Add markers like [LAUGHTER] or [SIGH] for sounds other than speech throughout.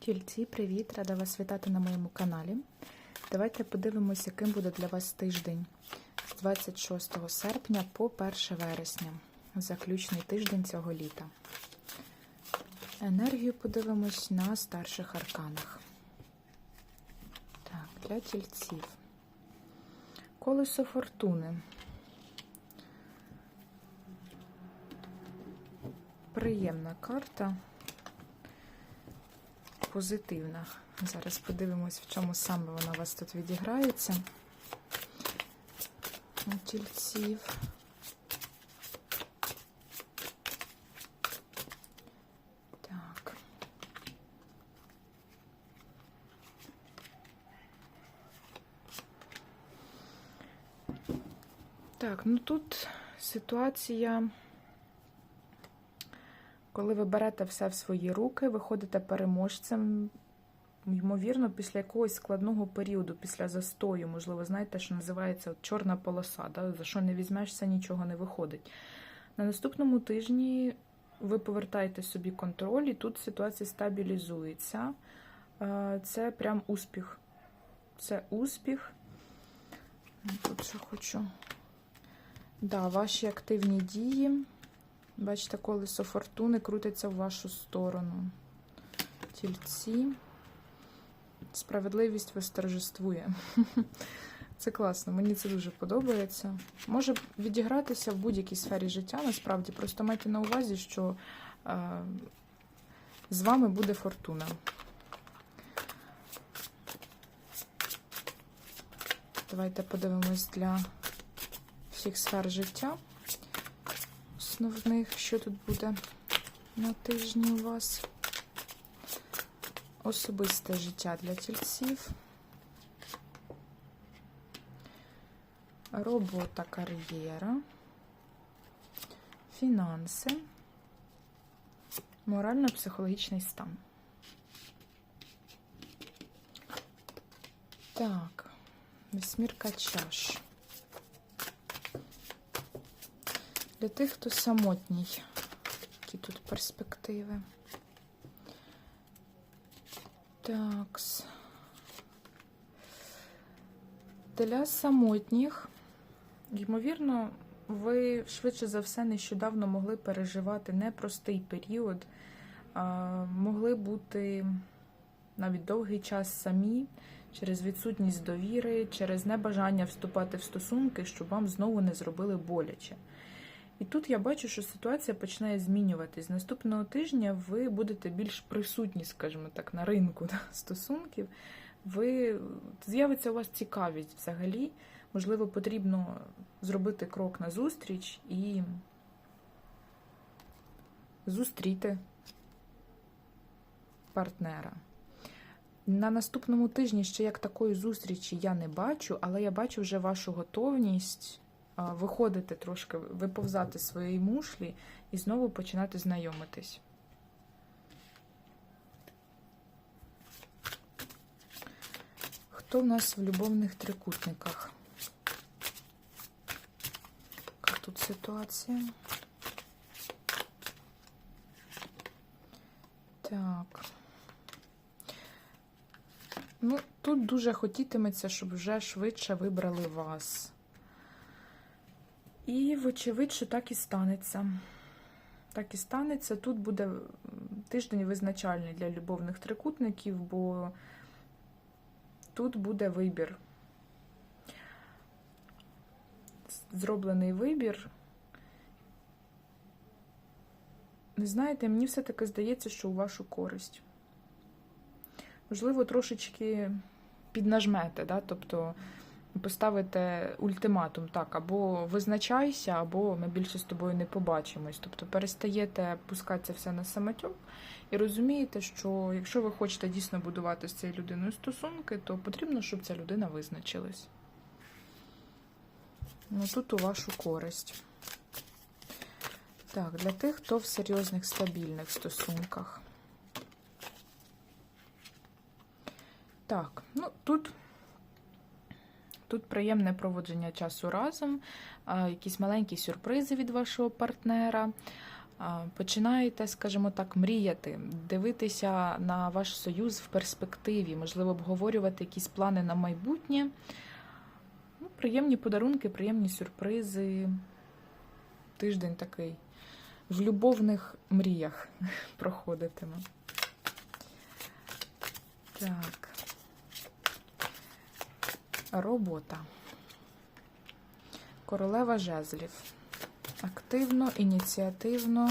Тільці, привіт! Рада вас вітати на моєму каналі. Давайте подивимося, яким буде для вас тиждень з 26 серпня по 1 вересня, заключний тиждень цього літа. Енергію подивимось на старших арканах. Так, для тільців. Колесо фортуни. Приємна карта позитивна. Зараз подивимось, в чому саме вона у вас тут відіграється. У тільців. Так. Так, ну тут ситуація. Коли ви берете все в свої руки, виходите переможцем, ймовірно, після якогось складного періоду, після застою, можливо, знаєте, що називається от чорна полоса, да? за що не візьмешся, нічого не виходить. На наступному тижні ви повертаєте собі контроль, і тут ситуація стабілізується. Е, Це прям успіх. Це успіх. Тут що хочу. Да, ваші активні дії. Бачите, колесо фортуни крутиться в вашу сторону. Тільці. Справедливість восторжествує. [LAUGHS] Це класно, мені це дуже подобається. Може відігратися в будь-якій сфері життя, насправді. Просто майте на увазі, що е, з вами буде фортуна. Давайте подивимось для всіх сфер життя основних, що тут буде на тижні у вас. Особисте життя для тільців. Робота, кар'єра, фінанси, морально-психологічний стан. Так, вісьмірка чаш. Для тих, хто самотній, які тут перспективи. Такс. Для самотніх, ймовірно, ви швидше за все нещодавно могли переживати непростий період, могли бути навіть довгий час самі через відсутність довіри, через небажання вступати в стосунки, щоб вам знову не зробили боляче. І тут я бачу, що ситуація починає змінюватись. Наступного тижня ви будете більш присутні, скажімо так, на ринку [LAUGHS] да, стосунків. Ви з'явиться у вас цікавість взагалі. Можливо, потрібно зробити крок на зустріч і зустріти партнера. На наступному тижні ще як такої зустрічі я не бачу, але я бачу вже вашу готовність виходити трошки, виповзати своєї мушлі і знову починати знайомитись. Хто в нас в любовних трикутниках? Яка тут ситуація? Так. Ну, тут дуже хотітиметься, щоб вже швидше вибрали вас. І, вочевидь, що так і станеться. Так і станеться. Тут буде тиждень визначальний для любовних трикутників, бо тут буде вибір. Зроблений вибір. Не знаєте, мені все-таки здається, що у вашу користь. Можливо, трошечки піднажмете, да? тобто поставите ультиматум, так, або визначайся, або ми більше з тобою не побачимось. Тобто перестаєте пускатися все на самотьок і розумієте, що якщо ви хочете дійсно будувати з цією людиною стосунки, то потрібно, щоб ця людина визначилась. Ну, тут у вашу користь. Так, для тих, хто в серйозних стабільних стосунках. Так, ну тут Тут приємне проводження часу разом, якісь маленькі сюрпризи від вашого партнера. Починаєте, скажімо так, мріяти, дивитися на ваш союз в перспективі, можливо, обговорювати якісь плани на майбутнє. Ну, приємні подарунки, приємні сюрпризи. Тиждень такий в любовних мріях [LAUGHS] проходитиме. Так. Робота. Королева жезлів. Активно, ініціативно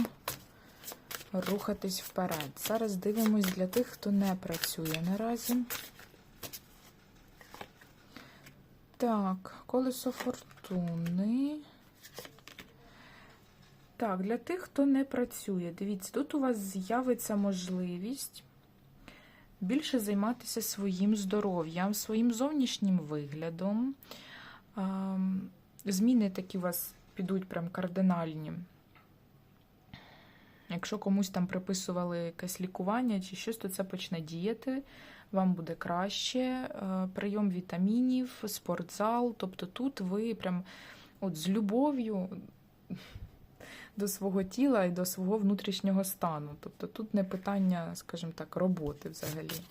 рухатись вперед. Зараз дивимось для тих, хто не працює наразі. Так, колесо фортуни. Так, для тих, хто не працює, дивіться, тут у вас з'явиться можливість більше займатися своїм здоров'ям, своїм зовнішнім виглядом. Зміни такі у вас підуть прям кардинальні. Якщо комусь там приписували якесь лікування чи щось, то це почне діяти, вам буде краще. Прийом вітамінів, спортзал. Тобто тут ви прям от з любов'ю до свого тіла і до свого внутрішнього стану. Тобто тут не питання, скажімо так, роботи взагалі.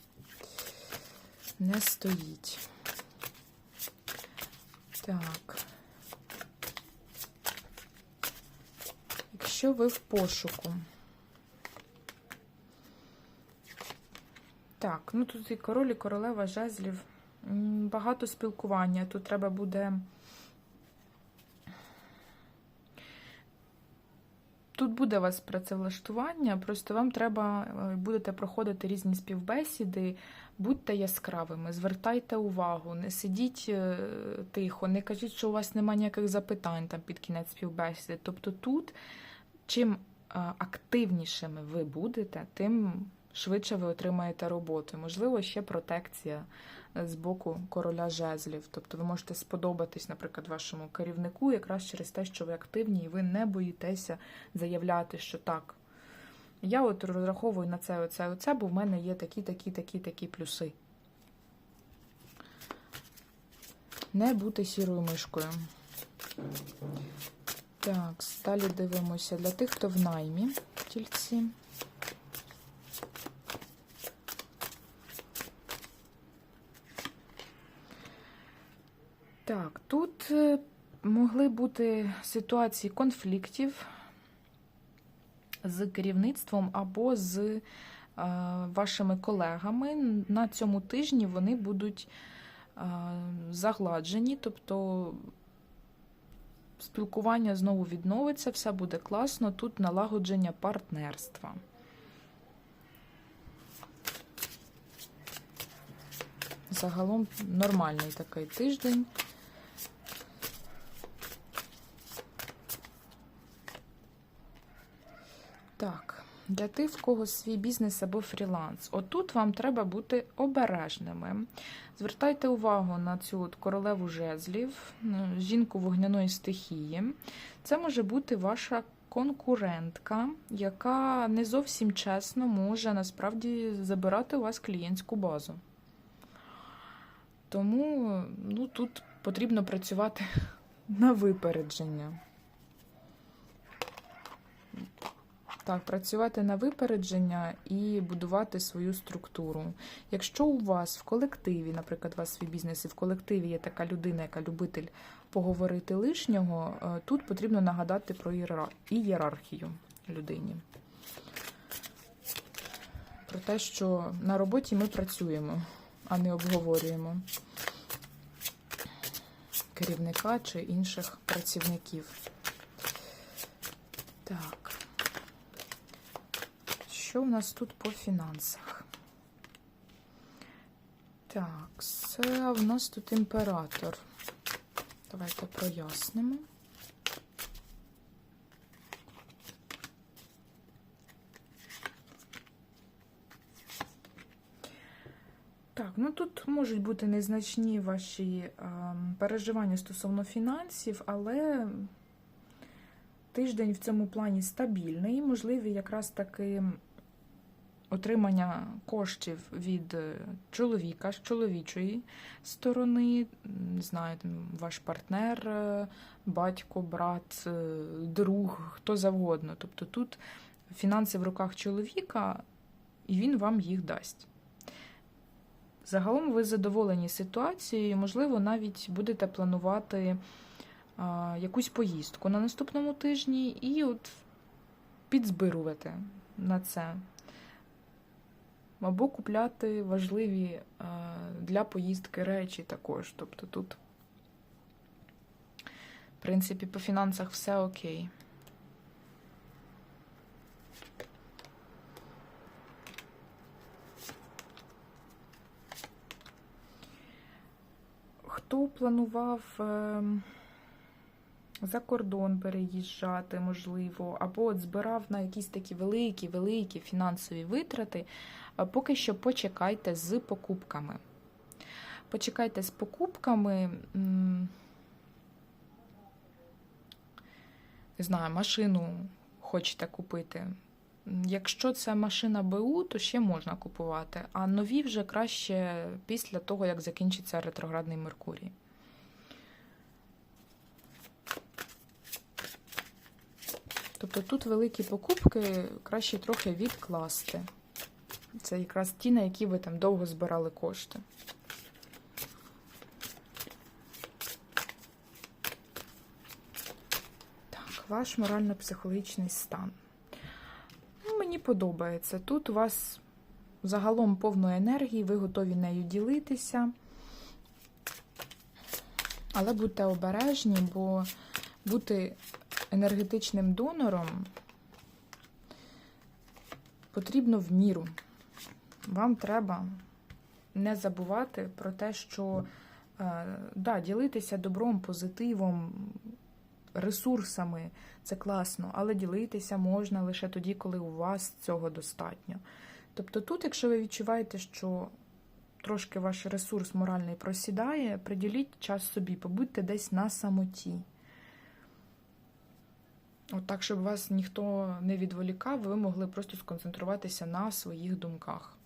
Не стоїть. Так. Якщо ви в пошуку. Так, ну тут і король, і королева жезлів. Багато спілкування. Тут треба буде. Буде у вас працевлаштування, просто вам треба е, будете проходити різні співбесіди, будьте яскравими, звертайте увагу, не сидіть е, тихо, не кажіть, що у вас немає ніяких запитань там під кінець співбесіди. Тобто тут, чим е, активнішими ви будете, тим швидше ви отримаєте роботу. Можливо, ще протекція з боку короля жезлів. Тобто ви можете сподобатись, наприклад, вашому керівнику якраз через те, що ви активні і ви не боїтеся заявляти, що так. Я от розраховую на це, оце, оце, бо в мене є такі, такі, такі, такі плюси. Не бути сірою мишкою. Так, далі дивимося для тих, хто в наймі тільці. Так, тут е, могли бути ситуації конфліктів з керівництвом або з е, вашими колегами. На цьому тижні вони будуть е, загладжені, тобто спілкування знову відновиться, все буде класно. Тут налагодження партнерства. Загалом нормальний такий тиждень. Так, для тих, в кого свій бізнес або фріланс. Отут вам треба бути обережними. Звертайте увагу на цю от королеву жезлів, жінку вогняної стихії. Це може бути ваша конкурентка, яка не зовсім чесно може насправді забирати у вас клієнтську базу. Тому ну, тут потрібно працювати [LAUGHS] на випередження. Так, працювати на випередження і будувати свою структуру. Якщо у вас в колективі, наприклад, у вас свій бізнес, і в колективі є така людина, яка любитель поговорити лишнього, е, тут потрібно нагадати про ієрархію людині. Про те, що на роботі ми працюємо, а не обговорюємо керівника чи інших працівників. Так. Що у нас тут по фінансах? Так, це в нас тут імператор. Давайте прояснимо. Так, ну тут можуть бути незначні ваші ем, переживання стосовно фінансів, але тиждень в цьому плані стабільний, можливі якраз таки отримання коштів від е, чоловіка з чоловічої сторони, не знаю, там, ваш партнер, е, батько, брат, е, друг, хто завгодно. Тобто тут фінанси в руках чоловіка, і він вам їх дасть. Загалом ви задоволені ситуацією, можливо, навіть будете планувати а, якусь поїздку на наступному тижні і от підзбирувати на це. Або купляти важливі для поїздки речі також. Тобто тут, в принципі, по фінансах все окей. Хто планував ем, за кордон переїжджати, можливо, або от збирав на якісь такі великі, великі фінансові витрати, поки що почекайте з покупками. Почекайте з покупками. Не знаю, машину хочете купити. Якщо це машина БУ, то ще можна купувати, а нові вже краще після того, як закінчиться ретроградний Меркурій. Тобто тут великі покупки краще трохи відкласти. Це якраз ті, на які ви там довго збирали кошти. Так, ваш морально-психологічний стан. Ну, мені подобається. Тут у вас загалом повно енергії, ви готові нею ділитися. Але будьте обережні, бо бути енергетичним донором потрібно в міру. Вам треба не забувати про те, що е, да, ділитися добром, позитивом, ресурсами це класно, але ділитися можна лише тоді, коли у вас цього достатньо. Тобто тут, якщо ви відчуваєте, що трошки ваш ресурс моральний просідає, приділіть час собі, побудьте десь на самоті. От так, щоб вас ніхто не відволікав, ви могли просто сконцентруватися на своїх думках.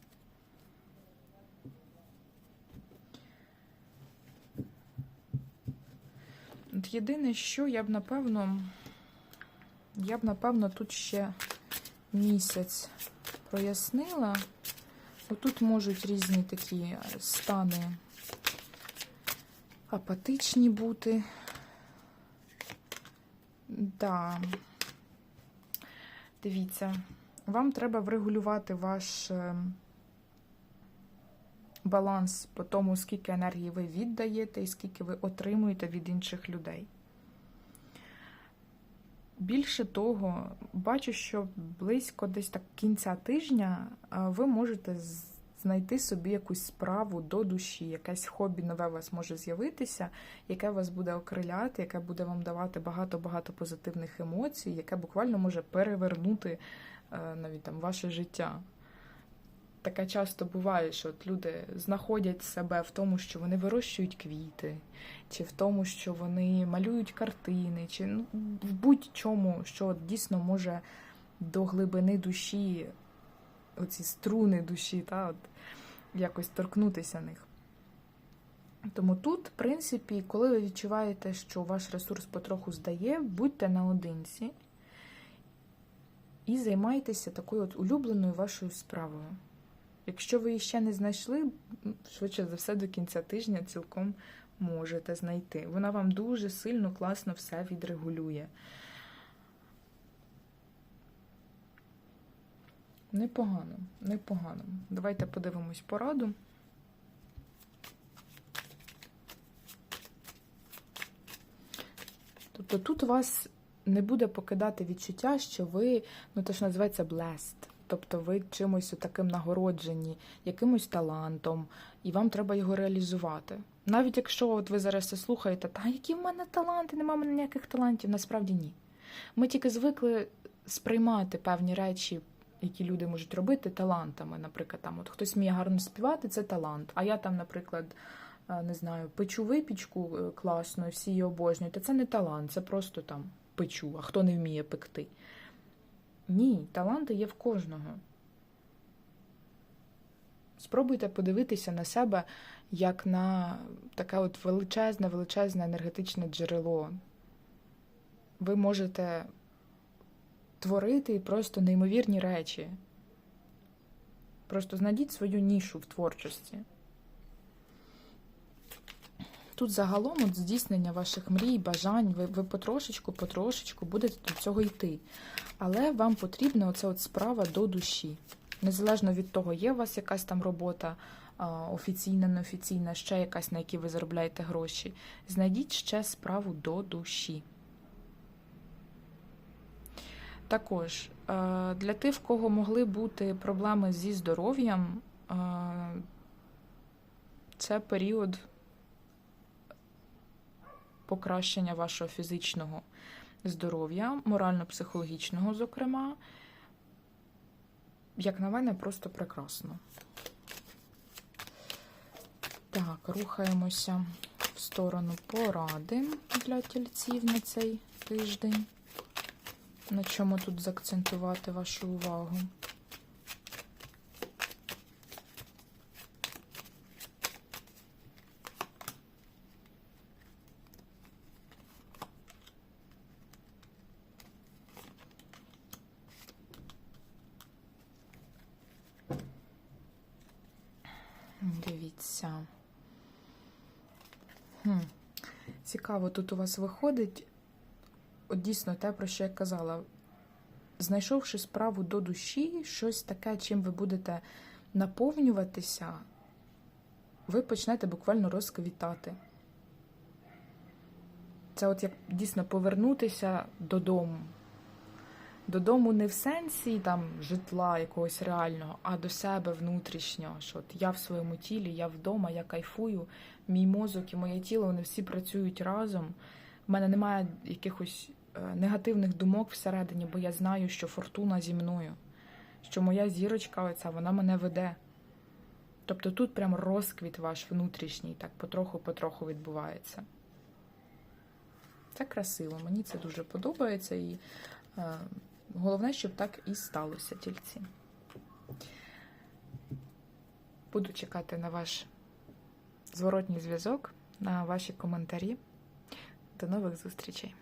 От єдине, що я б напевно, я б напевно тут ще місяць прояснила. Отут можуть різні такі стани апатичні бути. Да. Дивіться, вам треба врегулювати ваш е, баланс по тому, скільки енергії ви віддаєте і скільки ви отримуєте від інших людей. Більше того, бачу, що близько десь так кінця тижня ви можете знайти собі якусь справу до душі, якесь хобі нове у вас може з'явитися, яке вас буде окриляти, яке буде вам давати багато-багато позитивних емоцій, яке буквально може перевернути е, навіть там ваше життя. Таке часто буває, що от люди знаходять себе в тому, що вони вирощують квіти, чи в тому, що вони малюють картини, чи ну, в будь-чому, що от дійсно може до глибини душі, оці струни душі, та, от, якось торкнутися них. Тому тут, в принципі, коли ви відчуваєте, що ваш ресурс потроху здає, будьте наодинці і займайтеся такою от улюбленою вашою справою. Якщо ви її ще не знайшли, швидше за все до кінця тижня цілком можете знайти. Вона вам дуже сильно, класно все відрегулює. Непогано, непогано. Давайте подивимось пораду. Тобто тут вас не буде покидати відчуття, що ви, ну те, що називається blessed. Тобто ви чимось таким нагороджені, якимось талантом, і вам треба його реалізувати. Навіть якщо от ви зараз це слухаєте, та які в мене таланти, немає в мене ніяких талантів, насправді ні. Ми тільки звикли сприймати певні речі, які люди можуть робити талантами. Наприклад, там от хтось вміє гарно співати, це талант. А я там, наприклад, е, не знаю, печу випічку е, класно, всі її обожнюють. Та це не талант, це просто там печу, а хто не вміє пекти. Ні, таланти є в кожного. Спробуйте подивитися на себе як на таке от величезне, величезне енергетичне джерело. Ви можете творити просто неймовірні речі. Просто знайдіть свою нішу в творчості. Тут загалом от здійснення ваших мрій, бажань, ви, ви потрошечку, потрошечку будете до цього йти. Але вам потрібна оця от справа до душі. Незалежно від того, є у вас якась там робота офіційна, неофіційна, ще якась, на якій ви заробляєте гроші. Знайдіть ще справу до душі. Також е, для тих, в кого могли бути проблеми зі здоров'ям, е, це період покращення вашого фізичного здоров'я, морально-психологічного, зокрема. Як на мене, просто прекрасно. Так, рухаємося в сторону поради для тільців на цей тиждень. На чому тут заакцентувати вашу увагу? Дивіться. Хм. Цікаво, тут у вас виходить от дійсно те, про що я казала. Знайшовши справу до душі, щось таке, чим ви будете наповнюватися, ви почнете буквально розквітати. Це от як дійсно повернутися додому. Додому не в сенсі там житла якогось реального, а до себе внутрішнього. Що от я в своєму тілі, я вдома, я кайфую, мій мозок і моє тіло вони всі працюють разом. У мене немає якихось е, негативних думок всередині, бо я знаю, що фортуна зі мною, що моя зірочка, оця, вона мене веде. Тобто тут прям розквіт ваш внутрішній, так потроху-потроху відбувається. Це красиво, мені це дуже подобається і е, головне, щоб так і сталося тільці. Буду чекати на ваш зворотній зв'язок, на ваші коментарі. До нових зустрічей!